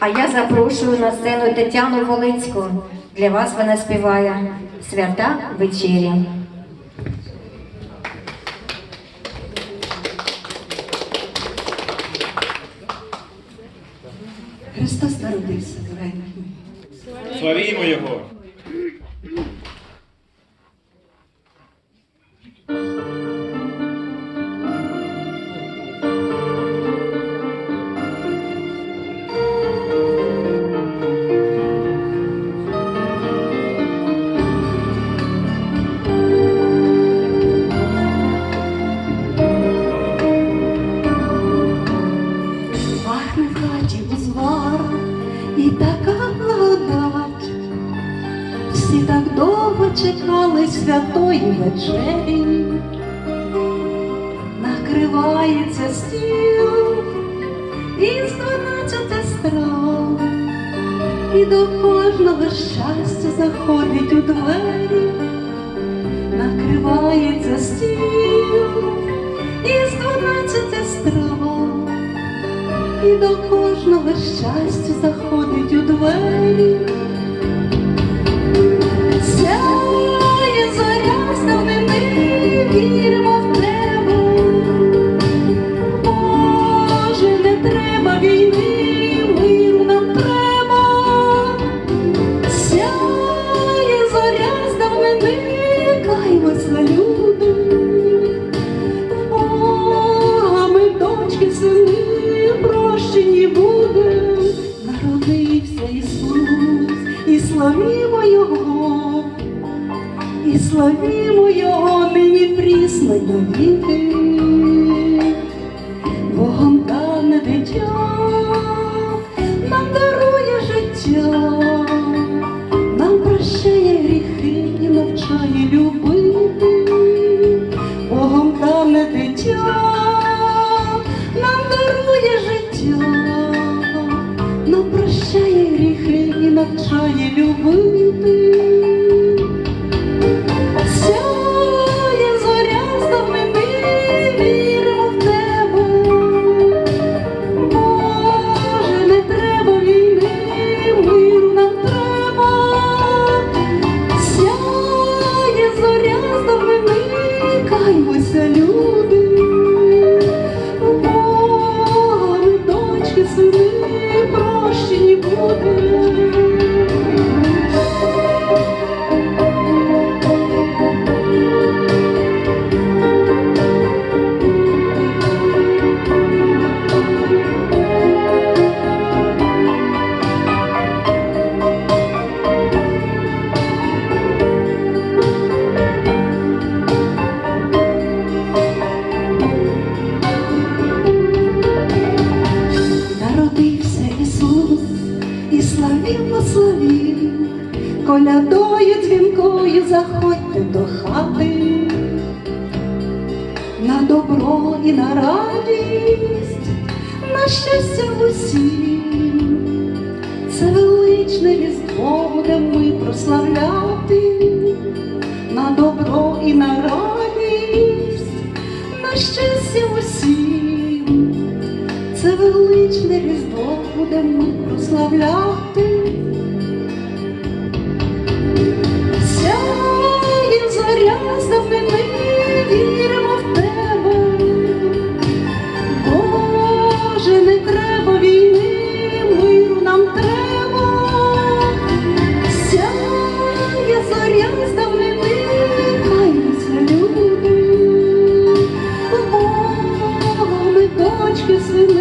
А я запрошую на сцену Тетяну Волицьку. Для вас вона співає свята вечері. Христос народився, дорогий. Славімо Його! Чекали святої вечері. Накривається стіл із дванадцяти страв, і до кожного щастя заходить у двері. Накривається стіл із дванадцяти страв і до кожного щастя заходить у двері. Його, і славімо Його нині прісно до навіки. Богом дане дитя, нам дарує життя, нам прощає гріхи і навчає любити. Навчає любити. Сяє зоря з давнини, віримо в тебе. Боже, не треба війни, миру нам треба. Сяє зоря з давнини, каймося, люди. колядою дзвінкою заходьте до хати, на добро і на радість, на щастя в усім, це величне різдво будемо ми прославляти, на добро і на радість, на щастя усім, це величне різдво будемо ми прославляти. başkasının